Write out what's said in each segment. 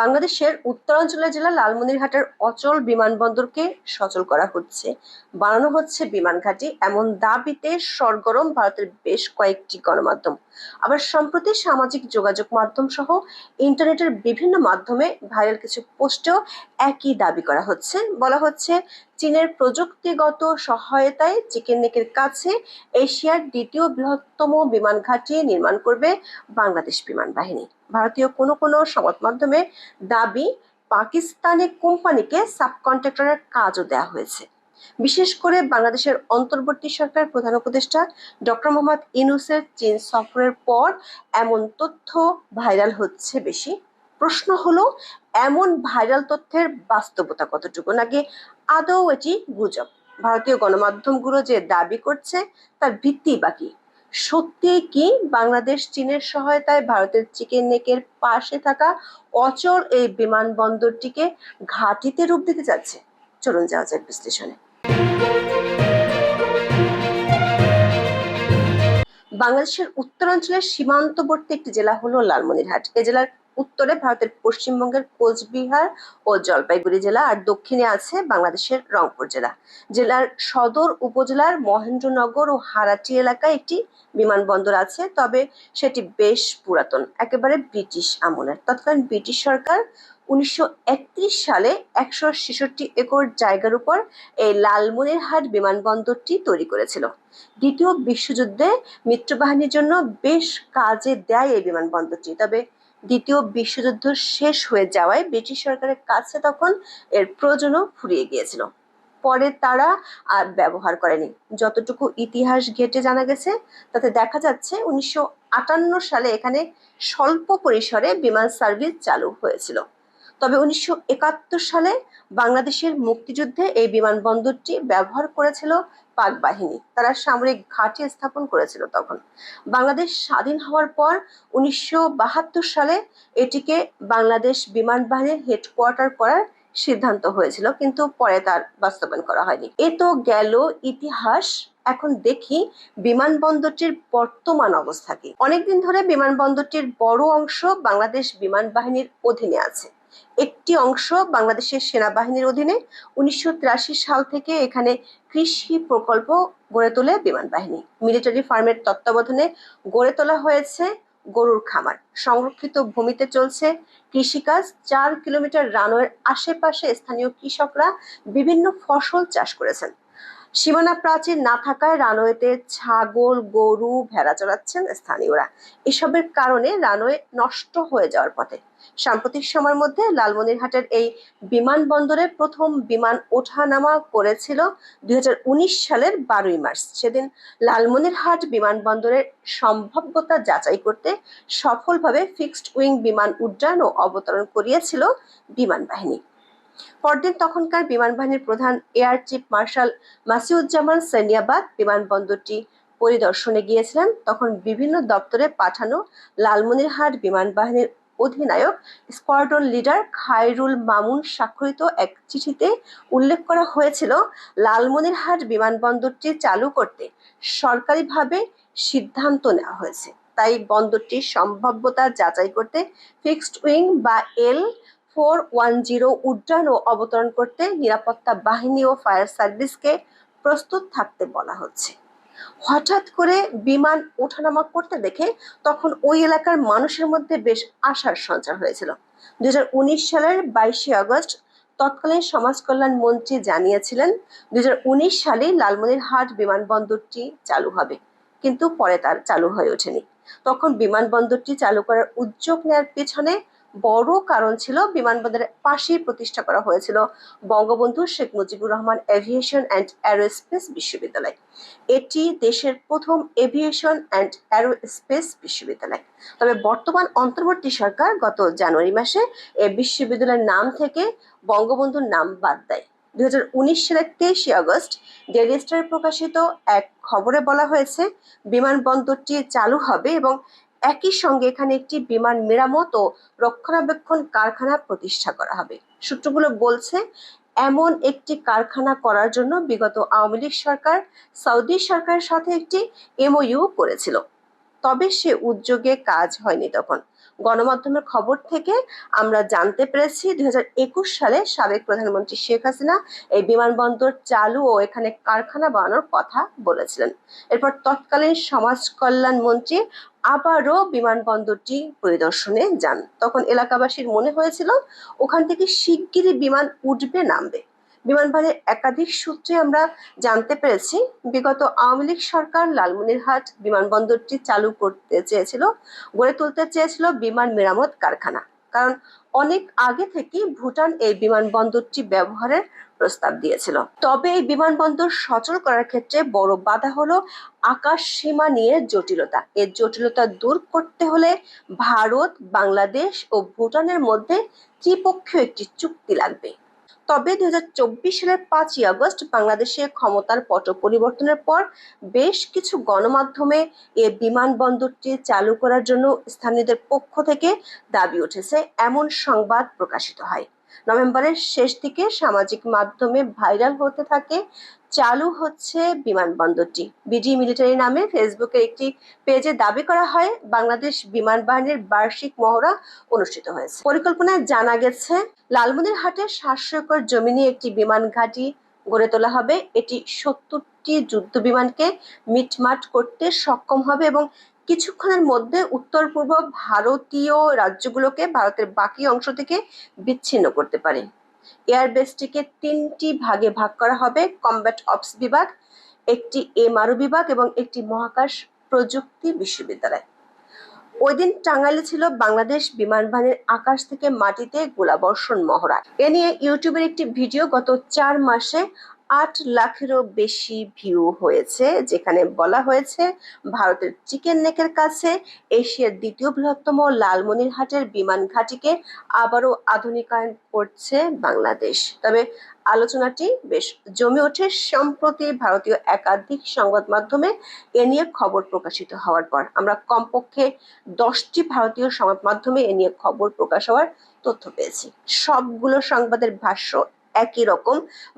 বাংলাদেশের উত্তরাঞ্চলের জেলা লালমনিরহাটের অচল বিমানবন্দরকে সচল করা হচ্ছে। বানানো হচ্ছে বিমান ঘাঁটি। এমন দাবিতে সরগরম ভারতের বেশ কয়েকটি গণমাধ্যম। আবার সম্প্রতি সামাজিক যোগাযোগ মাধ্যম সহ ইন্টারনেটের বিভিন্ন মাধ্যমে ভাইরাল কিছু পোস্টেও একই দাবি করা হচ্ছে। বলা হচ্ছে চীনের প্রযুক্তিগত সহায়তায় চিকেন নেকের কাছে এশিয়ার দ্বিতীয় বৃহত্তম বিমান ঘাঁটি নির্মাণ করবে বাংলাদেশ বিমান বাহিনী। ভারতীয় কোনো কোনো সংবাদ মাধ্যমে দাবি, পাকিস্তানি কোম্পানিকে সাবকন্ট্রাক্টরের কাজও দেওয়া হয়েছে। বিশেষ করে বাংলাদেশের অন্তর্বর্তী সরকার প্রধান উপদেষ্টা ডক্টর মোহাম্মদ ইনুসের চীন সফরের পর এমন তথ্য ভাইরাল হচ্ছে বেশি। প্রশ্ন হলো এমন ভাইরাল তথ্যের বাস্তবতা কতটুকু? নাকি আদৌ এটি গুজব? ভারতীয় গণমাধ্যমগুলো যে দাবি করছে, তার ভিত্তি বাকি সত্যি কি বাংলাদেশ চীনের সহায়তায় ভারতের চিকেন নেকের পাশে থাকা অচল এই বিমানবন্দরটিকে ঘাঁটিতে রূপ দিতে যাচ্ছে? চলুন যাওয়া যাক বিশ্লেষণে। বাংলাদেশের উত্তরাঞ্চলের সীমান্তবর্তী একটি জেলা হলো লালমনিরহাট। এ জেলার উত্তরে ভারতের পশ্চিমবঙ্গের কোচবিহার ও জলপাইগুড়ি জেলা আর দক্ষিণে আছে বাংলাদেশের রংপুর জেলা। জেলার সদর উপজেলার মহেন্দ্রনগর ও হারাটি এলাকায় একটি বিমানবন্দর আছে, তবে সেটি বেশ পুরাতন, একেবারে ব্রিটিশ আমলের। তৎকালীন ব্রিটিশ সরকার উনিশশো একত্রিশ সালে একশো ছেষট্টি একর জায়গার উপর এই লালমনিরহাট বিমানবন্দরটি তৈরি করেছিল। দ্বিতীয় বিশ্বযুদ্ধে মিত্রবাহিনীর জন্য বেশ কাজে দেয় এই বিমানবন্দরটি, তবে দ্বিতীয় বিশ্বযুদ্ধ শেষ হয়ে যাওয়ায় ব্রিটিশ সরকারের কাছে তখন এর প্রয়োজনও ফুরিয়ে গিয়েছিল। পরে তারা আর ব্যবহার করেনি। যতটুকু ইতিহাস ঘেটে জানা গেছে, তাতে দেখা যাচ্ছে উনিশশো আটান্ন সালে এখানে স্বল্প পরিসরে বিমান সার্ভিস চালু হয়েছিল। তবে উনিশশো একাত্তর সালে বাংলাদেশের মুক্তিযুদ্ধে এই বিমানবন্দরটি ব্যবহার করেছিল পাক বাহিনী। তারা সামরিক ঘাঁটি স্থাপন করেছিল তখন। বাংলাদেশ স্বাধীন হওয়ার পর উনিশশো বাহাত্তর সালে এটিকে বাংলাদেশ বিমান বাহিনীর হেডকোয়ার্টার করার সিদ্ধান্ত হয়েছিল, কিন্তু পরে তার বাস্তবায়ন করা হয়নি। এ তো গেল ইতিহাস। এখন দেখি বিমানবন্দরটির বর্তমান অবস্থা কি। অনেকদিন ধরে বিমানবন্দরটির বড় অংশ বাংলাদেশ বিমান বাহিনীর অধীনে আছে। একটি অংশ বাংলাদেশের সেনাবাহিনীর অধীনে উনিশশো তিরাশি সাল থেকে এখানে কৃষি প্রকল্প গড়ে তোলে বিমান বাহিনী। মিলিটারি ফার্মের তত্ত্বাবধানে গড়ে তোলা হয়েছে গরুর খামার। সংরক্ষিত ভূমিতে চলছে কৃষিকাজ। চার কিলোমিটার রানওয়ের আশেপাশে স্থানীয় কৃষকরা বিভিন্ন ফসল চাষ করেছেন। সীমানা প্রাচীর না থাকায় রানওয়েতে ছাগল, গরু ভেড়া চড়াচ্ছেন স্থানীয়রা। এসবের কারণে রানওয়ে নষ্ট হয়ে যাওয়ার পথে সাম্প্রতিক সময়ের মধ্যে লালমনিরহাটের এই বিমানবন্দরে প্রথম বিমান ওঠানামা করেছিল দুই সালের বারোই মার্চ। সেদিন লালমনিরহাট বিমানবন্দরের সম্ভাব্যতা যাচাই করতে সফলভাবে ফিক্সড উইং বিমান উড্ডয়ন ও অবতরণ করিয়েছিল বিমান বাহিনী। পরদিন তখনকার বিমান বাহিনীর প্রধান air chief marshal Masihuzzaman Serniabat বিমানবন্দরটি পরিদর্শনে গিয়েছিলেন। তখন বিভিন্ন দপ্তরে পাঠানো লালমনিরহাট বিমান বাহিনীর অধিনায়ক, স্কোয়াড্রন লিডার খায়রুল মামুন স্বাক্ষরিত এক চিঠিতে উল্লেখ করা হয়েছিল, লালমনিরহাট বিমানবন্দরটি চালু করতে সরকারিভাবে সিদ্ধান্ত নেওয়া হয়েছে। তাই বন্দরটির সম্ভাব্যতা যাচাই করতে ফিক্সড উইং বা এল ফোর ওয়ান জিরো উড্ডয়ন ও অবতরণ করতে নিরাপত্তা বাহিনী ও ফায়ার সার্ভিসকে প্রস্তুত থাকতে বলা হচ্ছে। হঠাৎ করে বিমান ওঠানামা করতে দেখে তখন ওই এলাকার মানুষের মধ্যে বেশ আশার সঞ্চার হয়েছিল। দুই সালের বাইশে আগস্ট তৎকালীন সমাজ কল্যাণ মন্ত্রী জানিয়েছিলেন, দুই হাজার উনিশ সালে লালমনিরহাট বিমানবন্দরটি চালু হবে। কিন্তু পরে তার চালু হয়ে ওঠেনি। তখন বিমানবন্দরটি চালু করার উদ্যোগ নেওয়ার পেছনে বড় কারণ ছিল বিমানবন্দরের পাশেই প্রতিষ্ঠা করা হয়েছিল Bangabandhu Sheikh Mujibur Rahman aviation and aerospace বিশ্ববিদ্যালয়। এটি দেশের প্রথম এভিয়েশন অ্যান্ড অ্যারোস্পেস বিশ্ববিদ্যালয়। তবে বর্তমান অন্তর্বর্তী সরকার গত জানুয়ারি মাসে এ বিশ্ববিদ্যালয়ের নাম থেকে বঙ্গবন্ধুর নাম বাদ দেয়। দুই হাজার উনিশ সালের তেইশে আগস্ট ডেলি স্টারে প্রকাশিত এক খবরে বলা হয়েছে, বিমানবন্দরটি চালু হবে এবং একই সঙ্গে এখানে একটি বিমান মেরামত ও রক্ষণাবেক্ষণ কারখানা প্রতিষ্ঠা করা হবে। সূত্রগুলো বলছে, এমন একটি কারখানা করার জন্য বিগত আওয়ামী লীগ সরকার, সৌদি সরকারের সাথে একটি এমওইউ করেছিল। তবে সে উদ্যোগে কাজ হয়নি তখন। গণমাধ্যমের খবর থেকে আমরা জানতে পেরেছি, দুই হাজার একুশ সালে সাবেক প্রধানমন্ত্রী শেখ হাসিনা এই বিমানবন্দর চালু ও এখানে কারখানা বানানোর কথা বলেছিলেন। এরপর তৎকালীন সমাজ কল্যাণ মন্ত্রী আবারও বিমানবন্দরটি পরিদর্শনে যান। তখন এলাকাবাসীর মনে হয়েছিল, ওখান থেকে শিগগিরই বিমান উঠবে, নামবে। বিমানবাহিনীর একাধিক সূত্রে আমরা জানতে পেরেছি, বিগত আওয়ামী লীগ সরকার লালমনিরহাট বিমানবন্দরটি চালু করতে চেয়েছিল, গড়ে তুলতে চেয়েছিল বিমান মেরামত কারখানা। কারণ অনেক আগে থেকেই ভুটান এই বিমানবন্দরটি ব্যবহারের প্রস্তাব দিয়েছিল। তবে এই বিমানবন্দর সচল করার ক্ষেত্রে বড় বাধা হলো আকাশ সীমা নিয়ে জটিলতা। এর জটিলতা দূর করতে হলে ভারত, বাংলাদেশ ও ভুটানের মধ্যে ত্রিপক্ষীয় একটি চুক্তি লাগবে। তবে দুই হাজার চব্বিশ সালের পাঁচই আগস্ট বাংলাদেশে ক্ষমতার পট পরিবর্তনের পর বেশ কিছু গণমাধ্যমে এ বিমানবন্দরটি চালু করার জন্য স্থানীয়দের পক্ষ থেকে দাবি উঠেছে। এমন সংবাদ প্রকাশিত হয়। নভেম্বরের শেষ দিকে সামাজিক মাধ্যমে ভাইরাল হতে থাকে, চালু হচ্ছে বিমানবন্দরটি। বিডি মিলিটারি নামে ফেসবুকের একটি পেজে দাবি করা হয়, বাংলাদেশ বিমান বাহিনীর বার্ষিক মহড়া অনুষ্ঠিত হয়েছে। পরিকল্পনায় জানা গেছে লালমনিরহাটের সাতশো একর জমি নিয়ে একটি বিমান ঘাঁটি গড়ে তোলা হবে। এটি সত্তরটি যুদ্ধ বিমানকে মিটমাট করতে সক্ষম হবে এবং কিছুক্ষণের মধ্যে উত্তর পূর্ব ভারতীয় রাজ্যগুলোকে ভারতের বাকি অংশ থেকে বিচ্ছিন্ন করতে পারে। এয়ারবেসটিকে তিনটি ভাগে ভাগ করা হবে, কমব্যাট অপস বিভাগ, একটি এমআরও বিভাগ এবং একটি মহাকাশ প্রযুক্তি বিশ্ববিদ্যালয়। ওই দিন টাঙ্গাইলে ছিল বাংলাদেশ বিমান বাহিনীর আকাশ থেকে মাটিতে গোলাবর্ষণ মহড়া। এ নিয়ে ইউটিউবের একটি ভিডিও গত চার মাসে আট লাখেরও বেশি ভিউ হয়েছে, যেখানে বলা হয়েছে ভারতের চিকেন নেকের কাছে এশিয়ার দ্বিতীয় বৃহত্তম লালমনিরহাটের বিমান ঘাঁটিকে আবারও আধুনিকায়ন করছে বাংলাদেশ। তবে আলোচনাটি বেশ জমে ওঠে সম্প্রতি ভারতীয় একাধিক সংবাদ মাধ্যমে এ নিয়ে খবর প্রকাশিত হওয়ার পর। আমরা কমপক্ষে দশটি ভারতীয় সংবাদ মাধ্যমে এ নিয়ে খবর প্রকাশ হওয়ার তথ্য পেয়েছি। সবগুলো সংবাদের ভাষ্য একই রকম।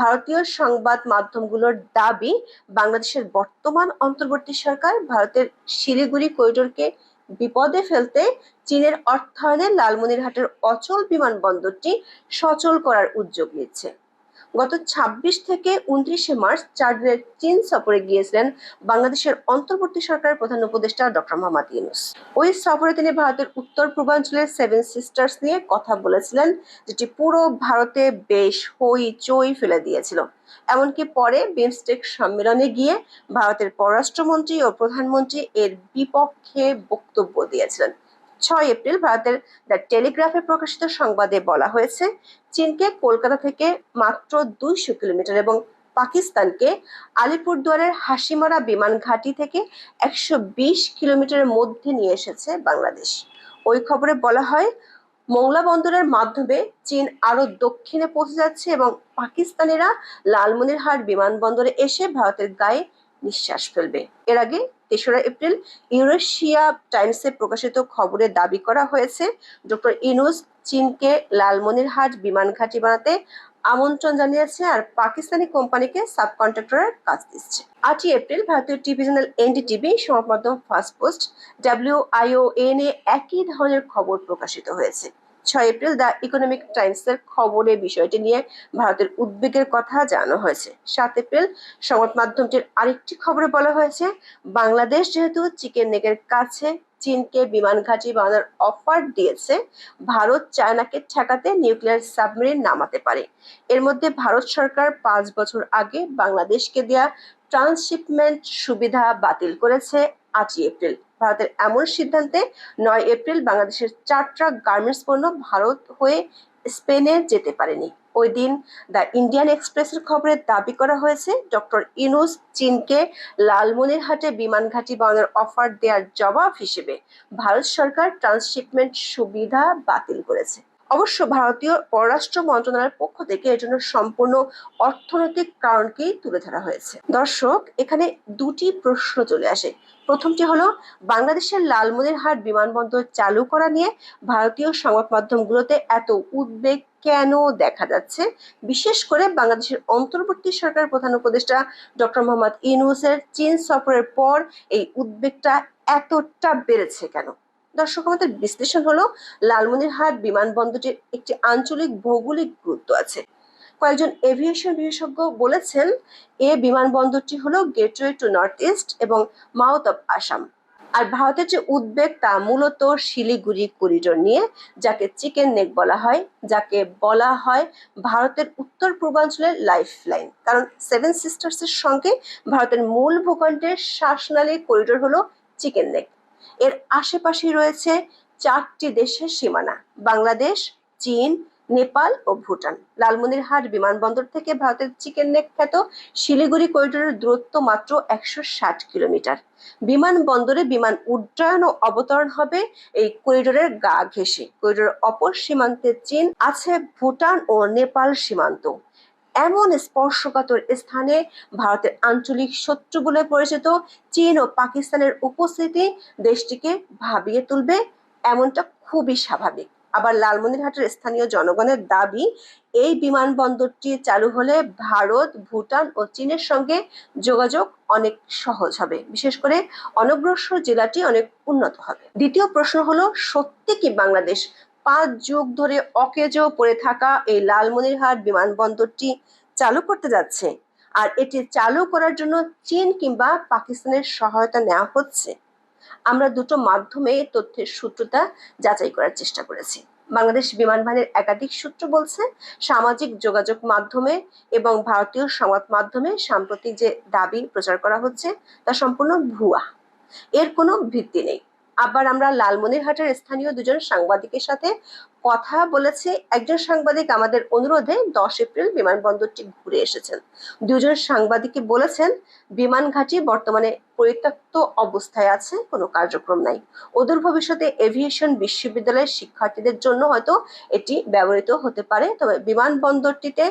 ভারতীয় সংবাদ মাধ্যমগুলোর দাবি, বাংলাদেশের বর্তমান অন্তর্বর্তী সরকার ভারতের শিলিগুড়ি করিডোরকে বিপদে ফেলতে চীনের অর্থায়নে লালমনিরহাটের অচল বিমানবন্দরটি সচল করার উদ্যোগ নিচ্ছে। গত ২৬ থেকে উনত্রিশে মার্চ চার দিনের চীন সফরে গিয়েছিলেন বাংলাদেশের অন্তর্বর্তী সরকারের প্রধান উপদেষ্টা ডক্টর মোহাম্মদ ইউনুস। ওই সফরে তিনি ভারতের উত্তর পূর্বাঞ্চলের সেভেন সিস্টার্স নিয়ে কথা বলেছিলেন, যেটি পুরো ভারতে বেশ হই চই ফেলে দিয়েছিল। এমনকি পরে বিমস্টেক সম্মেলনে গিয়ে ভারতের পররাষ্ট্রমন্ত্রী ও প্রধানমন্ত্রী এর বিপক্ষে বক্তব্য দিয়েছিলেন। ছয় এপ্রিল ভারতের দ্য টেলিগ্রাফে প্রকাশিত সংবাদে বলা হয়েছে, চীনকে কলকাতা থেকে মাত্র দুইশো কিলোমিটার এবং পাকিস্তানকে আলিপুরদুয়ারের হাসিমারা বিমান ঘাঁটি থেকে একশো বিশ কিলোমিটারের মধ্যে নিয়ে এসেছে বাংলাদেশ। ওই খবরে বলা হয়, মোংলা বন্দরের মাধ্যমে চীন আরও দক্ষিণে পৌঁছে যাচ্ছে এবং পাকিস্তানিরা লালমনিরহাট বিমানবন্দরে এসে ভারতের গায়ে নিঃশ্বাস ফেলবে। এর আগে তেসরা এপ্রিল ইউরেশিয়া টাইমসে প্রকাশিত খবরে দাবি করা হয়েছে, ডক্টর ইনুস চীনকে লালমনিরহাট বিমান ঘাঁটি বানাতে আমন্ত্রণ জানিয়েছে আর পাকিস্তানি কোম্পানিকে সাবকন্ট্রাক্টরের কাজ দিচ্ছে। আটই এপ্রিল ভারতীয় টিভি চ্যানেল এনডিটিভি সংবাদ মাধ্যম ফার্স্ট পোস্ট ডাব্লিউআইও এন এ একই ধরনের খবর প্রকাশিত হয়েছে। ছয় এপ্রিল দ্য ইকোনমিক টাইমসের খবরে বিষয়টি নিয়ে ভারতের উদ্বেগের কথা জানানো হয়েছে। সাত এপ্রিল সংবাদ মাধ্যমটির আরেকটি খবরে বলা হয়েছে, বাংলাদেশ যেহেতু চিকেন নেকের কাছে চীনকে বিমান ঘাঁটি বানানোর অফার দিয়েছে, ভারত চায়নাকে ঠেকাতে নিউক্লিয়ার সাবমেরিন নামাতে পারে। এর মধ্যে ভারত সরকার পাঁচ বছর আগে বাংলাদেশকে দেয়া ট্রান্সশিপমেন্ট সুবিধা বাতিল করেছে আটই এপ্রিল। ভারতের এমন সিদ্ধান্তে নয় এপ্রিল বাংলাদেশের চার ট্রাক গার্মেন্টস পণ্য ভারত হয়ে স্পেনে যেতে পারেনি। ওই দিন দ্য ইন্ডিয়ান এক্সপ্রেসের খবরে দাবি করা হয়েছে, ডক্টর ইনুস চীনকে লালমনিরহাটে বিমান ঘাঁটি বানানোর অফার দেওয়ার জবাব হিসেবে ভারত সরকার ট্রান্সশিপমেন্ট সুবিধা বাতিল করেছে। অবশ্য ভারতীয় পররাষ্ট্র মন্ত্রণালয়ের পক্ষ থেকে এর জন্য সম্পূর্ণ অর্থনৈতিক কারণকেই তুলে ধরা হয়েছে। দর্শক, এখানে দুটি প্রশ্ন চলে আসে। প্রথমটি হলো, বাংলাদেশের লালমনিরহাট বিমানবন্দর চালু করা নিয়ে ভারতীয় সংবাদ মাধ্যমগুলোতে এত উদ্বেগ কেন দেখা যাচ্ছে? বিশেষ করে বাংলাদেশের অন্তর্বর্তী সরকার প্রধান উপদেষ্টা ডক্টর মোহাম্মদ ইউনুসের চীন সফরের পর এই উদ্বেগটা এতটা বেড়েছে কেন? দর্শক, আমাদের বিশ্লেষণ হলো লালমনিরহাট বিমানবন্দরটির একটি আঞ্চলিক ভৌগোলিক গুরুত্ব আছে। কয়েকজন এভিয়েশন বিশেষজ্ঞ বলেছেন, এ বিমানবন্দরটি হলো গেটওয়ে টু নর্থ ইস্ট এবং মাউথ অফ আসাম। আর ভারতের যে উদ্বেগ, তা মূলত শিলিগুড়ি করিডোর নিয়ে, যাকে চিকেন নেক বলা হয়, যাকে বলা হয় ভারতের উত্তর পূর্বাঞ্চলের লাইফ লাইন কারণ সেভেন সিস্টার্স এর সঙ্গে ভারতের মূল ভূখণ্ডের শ্বাসনালী করিডোর হলো চিকেন নেক। এর আশেপাশে রয়েছে চারটি দেশের সীমানা, বাংলাদেশ, চীন, নেপাল ও ভুটান। লালমনিরহাট বিমানবন্দর থেকে ভারতের চিকেন নেক খ্যাত শিলিগুড়ি করিডোরের দূরত্ব মাত্র একশো ষাট কিলোমিটার। বিমানবন্দরে বিমান উড্ডয়ন ও অবতরণ হবে এই করিডোরের গা ঘেঁষে। করিডোরের অপর সীমান্তে চীন আছে, ভুটান ও নেপাল সীমান্ত। এমন স্পর্শকাতর স্থানে ভারতের আঞ্চলিক শত্রু বলে পরিচিত, চীন ও পাকিস্তানের উপস্থিতি দেশটিকে ভাবিয়ে তুলবে এমনটা খুবই স্বাভাবিক। আবার লালমনিরহাটের স্থানীয় জনগণের দাবি, এই বিমানবন্দরটি চালু হলে ভারত, ভুটান ও চীনের সঙ্গে যোগাযোগ অনেক সহজ হবে। বিশেষ করে অনগ্রসর জেলাটি অনেক উন্নত হবে। দ্বিতীয় প্রশ্ন হলো, সত্যি কি বাংলাদেশ পাঁচ যুগ ধরে অকেজো পড়ে থাকা এই লালমনিরহাট বিমানবন্দরটি চালু করতে যাচ্ছে। আর এটি চালু করার জন্য চীন কিংবা পাকিস্তানের সহায়তা নেওয়া হচ্ছে। আমরা দুটো মাধ্যমে তথ্যের সূত্রতা যাচাই করার চেষ্টা করেছি। বাংলাদেশ বিমান বাহিনীর একাধিক সূত্র বলছে, সামাজিক যোগাযোগ মাধ্যমে এবং ভারতীয় সংবাদ মাধ্যমে সাম্প্রতিক যে দাবি প্রচার করা হচ্ছে, তা সম্পূর্ণ ভুয়া। এর কোনো ভিত্তি নেই। আবার আমরা লালমনিরহাটের স্থানীয় দুজন সাংবাদিকের সাথে কথা বলেছে একজন সাংবাদিক আমাদের অনুরোধে দশ এপ্রিল বিমানবন্দরটি ঘুরে এসেছেন। দুজন সাংবাদিকই বলেছেন, বিমান ঘাঁটি বর্তমানে পরিত্যক্ত অবস্থায় আছে, কোনো কার্যক্রম নাই। অদূর ভবিষ্যতে এভিয়েশন বিশ্ববিদ্যালয়ের শিক্ষার্থীদের জন্য হয়তো এটি ব্যবহৃত হতে পারে, তবে বিমানবন্দরটিতে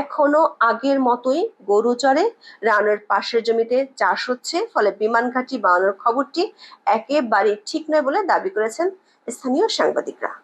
এখনও আগের মতোই গরু চড়ে, রানের পাশের জমিতে চাষ হচ্ছে, ফলে বিমান ঘাঁটি বানানোর খবরটি একেবারে ঠিক নয় বলে দাবি করেছেন স্থানীয় সাংবাদিকরা।